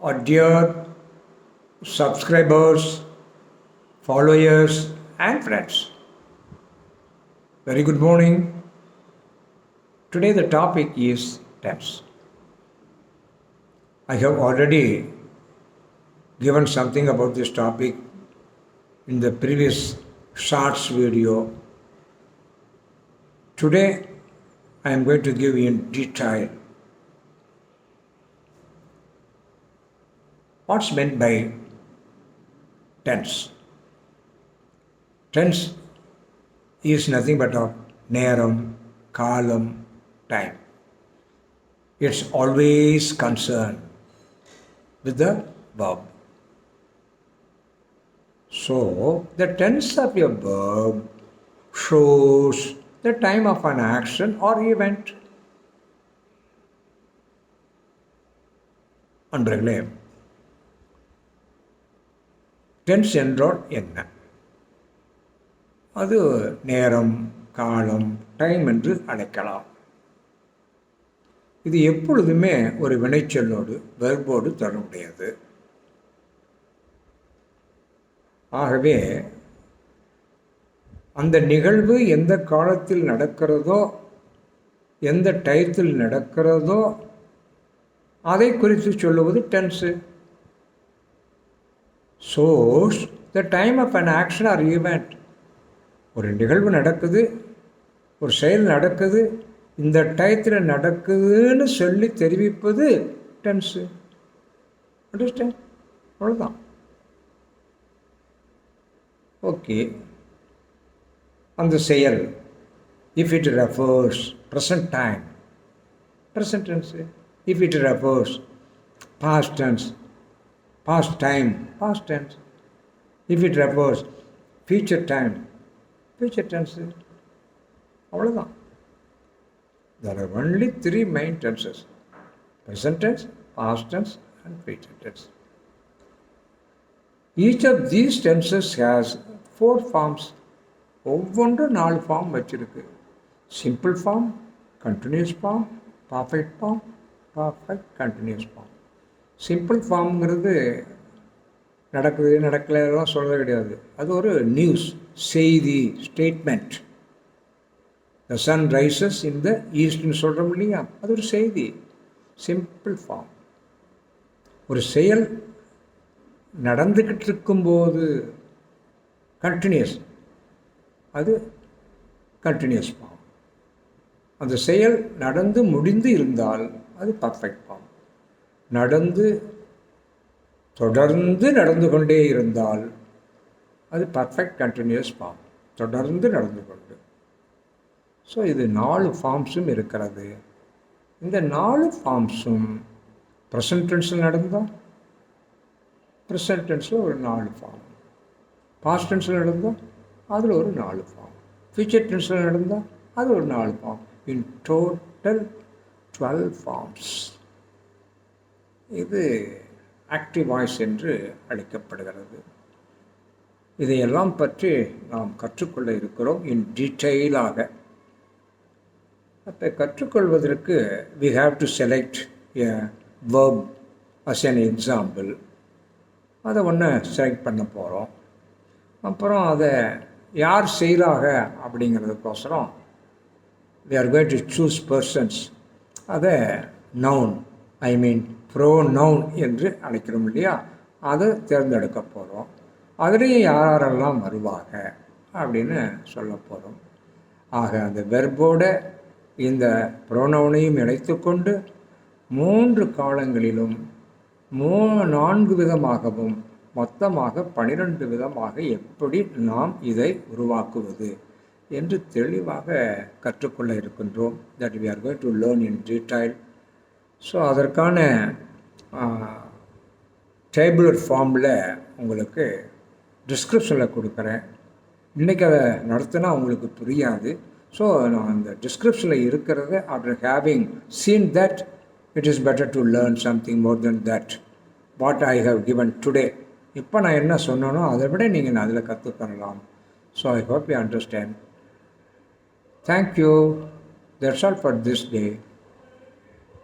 our dear subscribers, followers, and friends. Very good morning. Today, the topic is tense. I have already given something about this topic in the previous shorts video. Today, I am going to give you in detail what's meant by tense. Tense is nothing but a நேரம் காலம் time. It's always concerned with the verb. So, the tense of a verb shows the time of an action or event. அன்பர்களே tense என்றால் என்ன? அது நேரம் காலம் time என்று அழைக்கலாம். இது எப்பொழுதுமே ஒரு வினைச்சொல்லோடு வெர்போடு தொடர்புடையது. ஆகவே அந்த நிகழ்வு எந்த காலத்தில் நடக்கிறதோ எந்த டயத்தில் நடக்கிறதோ அதை குறித்து சொல்லுவது tense shows the time of an action or event ஒரு நிகழ்வு நடக்குது ஒரு செயல் நடக்குது இந்த டயத்தில் நடக்குதுன்னு சொல்லி தெரிவிப்பது டென்ஸு அண்டர்ஸ்டாண்ட் அவ்வளோதான் ஓகே அந்த செயல் if it refers present time present tense if it refers past tense past time past tense If it refers future time future tense. அவ்வளோதான் there are only three main tenses present tense past tense and future tense each of these tenses has four forms ஒவ்வொன்றும் நாலு form வச்சுருக்கு simple form continuous form perfect form perfect continuous form simple ஃபார்ம்ங்கிறது நடக்குது நடக்கலாம் சொல்கிறது கிடையாது. அது ஒரு news செய்தி statement the sun rises in the ஈஸ்ட்னு சொல்கிறோம் இல்லையா? அது ஒரு செய்தி. சிம்பிள் ஃபார்ம் ஒரு செயல் நடந்துக்கிட்டு இருக்கும்போது கண்டினியூஸ் அது கண்டினியூஸ் ஃபார்ம் அந்த செயல் நடந்து முடிந்து இருந்தால் அது பர்ஃபெக்ட் ஃபார்ம் நடந்து தொடர்ந்து நடந்து கொண்டே இருந்தால் அது பர்ஃபெக்ட் கண்டினியூஸ் ஃபார்ம் தொடர்ந்து நடந்து கொண்டு. ஸோ இது நாலு ஃபார்ம்ஸும் இருக்கிறது. இந்த நாலு ஃபார்ம்ஸும் ப்ரெசன்ட் டென்ஸில் நடந்தால் ப்ரெசன்ட் டென்ஸில் ஒரு நாலு ஃபார்ம் பாஸ்ட் டென்ஸில் நடந்தால் அதில் ஒரு நாலு ஃபார்ம் ஃபியூச்சர் டென்ஸில் நடந்தால் அது ஒரு நாலு form in total twelve forms இது ஆக்டிவ் வாய்ஸ் என்று அழைக்கப்படுகிறது. இதையெல்லாம் பற்றி நாம் கற்றுக்கொள்ள இருக்கிறோம் இன் டீட்டெயிலாக அப்போ கற்றுக்கொள்வதற்கு we have to select a verb as an example அதை ஒன்று செலக்ட் பண்ண போகிறோம் அப்புறம் அதை யார் செய்கிறாங்க அப்படிங்கிறதுக்கோசரம் we are going to choose persons அதை noun I mean pronoun என்று அழைக்கிறோம் இல்லையா? அதை தேர்ந்தெடுக்க போகிறோம் அதுலேயும் யாரெல்லாம் வருவாங்க அப்படின்னு சொல்ல போகிறோம் ஆக அந்த வெர்போட இந்த ப்ரோனவுனையும் இணைத்து கொண்டு மூன்று காலங்களிலும் மூ நான்கு விதமாகவும் மொத்தமாக பனிரெண்டு விதமாக எப்படி நாம் இதை உருவாக்குவது என்று தெளிவாக கற்றுக்கொள்ள இருக்கின்றோம். That we are going to learn in detail so அதற்கான டேபிளர் ஃபார்மில் உங்களுக்கு டிஸ்கிரிப்ஷனில் கொடுக்குறேன். இன்றைக்கி அதை நடத்தினா உங்களுக்கு புரியாது. ஸோ நான் அந்த டிஸ்கிரிப்ஷனில் இருக்கிறத after having seen that it is better to learn something more then that what I have given today இப்போ நான் என்ன சொன்னனோ அதை விட நீங்கள் அதில் கற்றுக்கலாம் so I hope you understand thank you that's all for this day